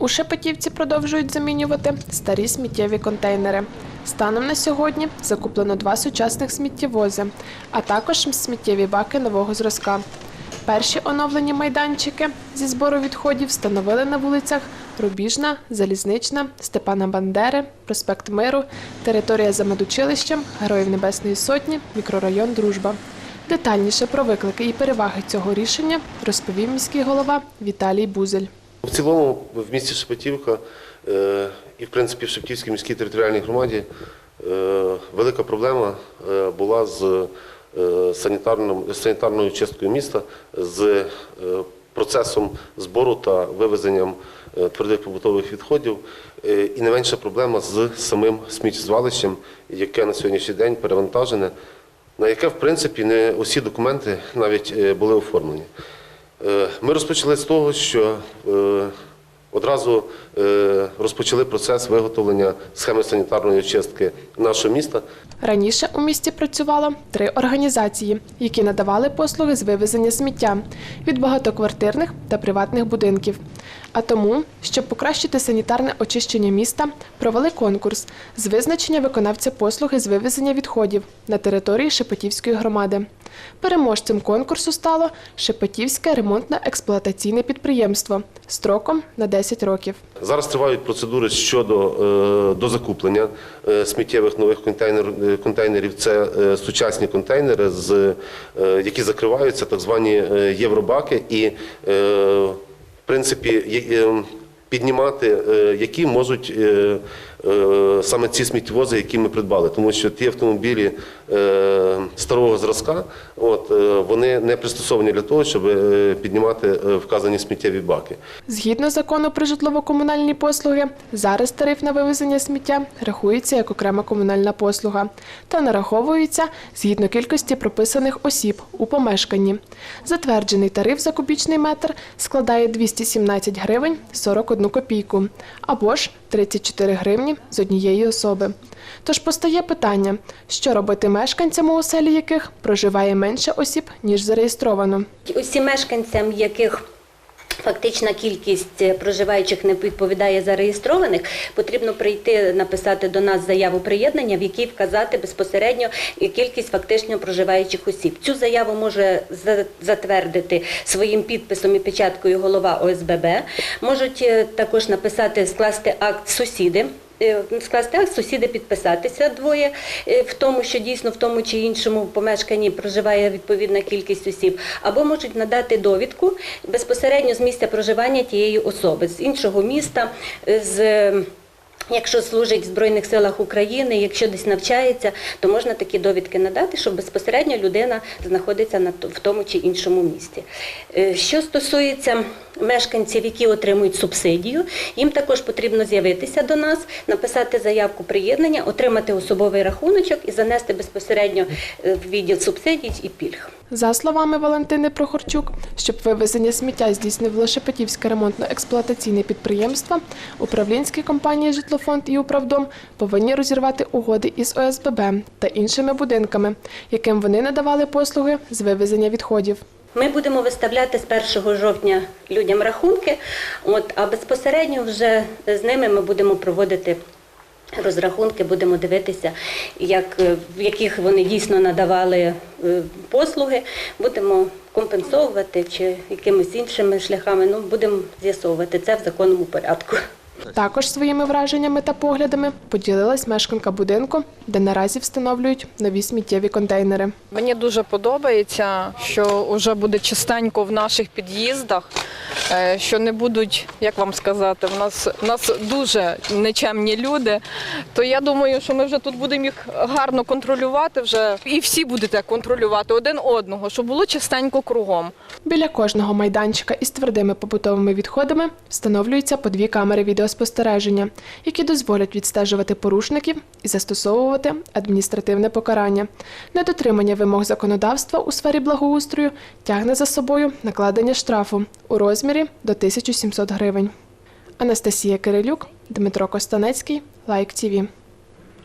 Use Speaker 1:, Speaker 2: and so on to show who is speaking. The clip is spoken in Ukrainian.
Speaker 1: У Шепетівці продовжують замінювати старі сміттєві контейнери. Станом на сьогодні закуплено два сучасних сміттєвози, а також сміттєві баки нового зразка. Перші оновлені майданчики зі збору відходів встановили на вулицях Рубіжна, Залізнична, Степана Бандери, проспект Миру, територія за медучилищем, Героїв Небесної Сотні, мікрорайон Дружба. Детальніше про виклики і переваги цього рішення розповів міський голова Віталій Бузель.
Speaker 2: В цілому в місті Шепетівка е, і, в принципі, в Шептівській міській територіальній громаді е, велика проблема е, була з санітарною чисткою міста, з процесом збору та вивезенням твердих побутових відходів. І не менша проблема з самим сміттєзвалищем, яке на сьогоднішній день перевантажене, на яке, в принципі, не усі документи навіть були оформлені. Е, Ми розпочали з того, що е, одразу е, розпочали процес виготовлення схеми санітарної очистки нашого міста.
Speaker 1: Раніше у місті працювало три організації, які надавали послуги з вивезення сміття від багатоквартирних та приватних будинків. А тому, щоб покращити санітарне очищення міста, провели конкурс з визначення виконавця послуги з вивезення відходів на території Шепетівської громади. Переможцем конкурсу стало Шепетівське ремонтно-експлуатаційне підприємство строком на 10 років.
Speaker 2: Зараз тривають процедури щодо е, дозакуплення е, сміттєвих нових контейнер, е, контейнерів. Це сучасні контейнери, які закриваються, так звані євробаки, і принципі є- е, піднімати, е, які можуть е, саме ці сміттєвози, які ми придбали, тому що ті автомобілі е, старого зразка, от е, вони не пристосовані для того, щоб е, піднімати е, вказані сміттєві баки.
Speaker 1: Згідно закону про житлово-комунальні послуги, зараз тариф на вивезення сміття рахується як окрема комунальна послуга та нараховується згідно кількості прописаних осіб у помешканні. Затверджений тариф за кубічний метр складає 217 гривень 41 копійку або ж 34 гривні з однієї особи. Тож постає питання, що робити мешканцям, у оселі яких проживає менше осіб, ніж зареєстровано.
Speaker 3: Усім мешканцям, яких Фактична кількість проживаючих не відповідає зареєстрованих, потрібно прийти написати до нас заяву приєднання, в якій вказати безпосередньо кількість фактично проживаючих осіб. Цю заяву може затвердити своїм підписом і печаткою голова ОСББ. Можуть е, також написати скласти акт сусіди. Е, Скласти акт, сусіди підписатися двоє е, в тому, що дійсно в тому чи іншому помешканні проживає відповідна кількість осіб, або можуть надати довідку безпосередньо з місця проживання тієї особи, з іншого міста, е, з. Якщо служить в Збройних силах України, якщо десь навчається, то можна такі довідки надати, що безпосередньо людина знаходиться на в тому чи іншому місті. Е, Що стосується мешканців, які отримують субсидію, їм також потрібно з'явитися до нас, написати заявку приєднання, отримати особовий рахуночок і занести безпосередньо е, в відділ субсидій і пільг.
Speaker 1: За словами Валентини Прохорчук, щоб вивезення сміття здійснювало Шепетівське ремонтно-експлуатаційне підприємство, управлінські компанії «Житлофонд» і «Управдом» повинні розірвати угоди із ОСББ та іншими будинками, яким вони надавали послуги з вивезення відходів.
Speaker 3: Ми будемо виставляти з 1 жовтня людям рахунки, от, а безпосередньо вже з ними ми будемо проводити розрахунки, будемо дивитися, як, е, в яких вони дійсно надавали е, послуги, будемо компенсовувати чи якимись іншими шляхами. Ну, будемо з'ясовувати це в законному порядку.
Speaker 1: Також своїми враженнями та поглядами поділилась мешканка будинку, де наразі встановлюють нові сміттєві контейнери.
Speaker 4: Мені дуже подобається, що вже буде чистенько в наших під'їздах, е, що не будуть, як вам сказати, в нас, в нас дуже нечемні люди. То я думаю, що ми вже тут будемо їх гарно контролювати вже, і всі будете контролювати один одного, щоб було чистенько кругом.
Speaker 1: Біля кожного майданчика із твердими побутовими відходами встановлюються по дві камери відеоспостереження, які дозволять відстежувати порушників і застосовувати адміністративне покарання. Недотримання вимог законодавства у сфері благоустрою тягне за собою накладення штрафу у розмірі до 1700 гривень. Анастасія Кирилюк, Дмитро Костанецький, Лайк ТІВІ.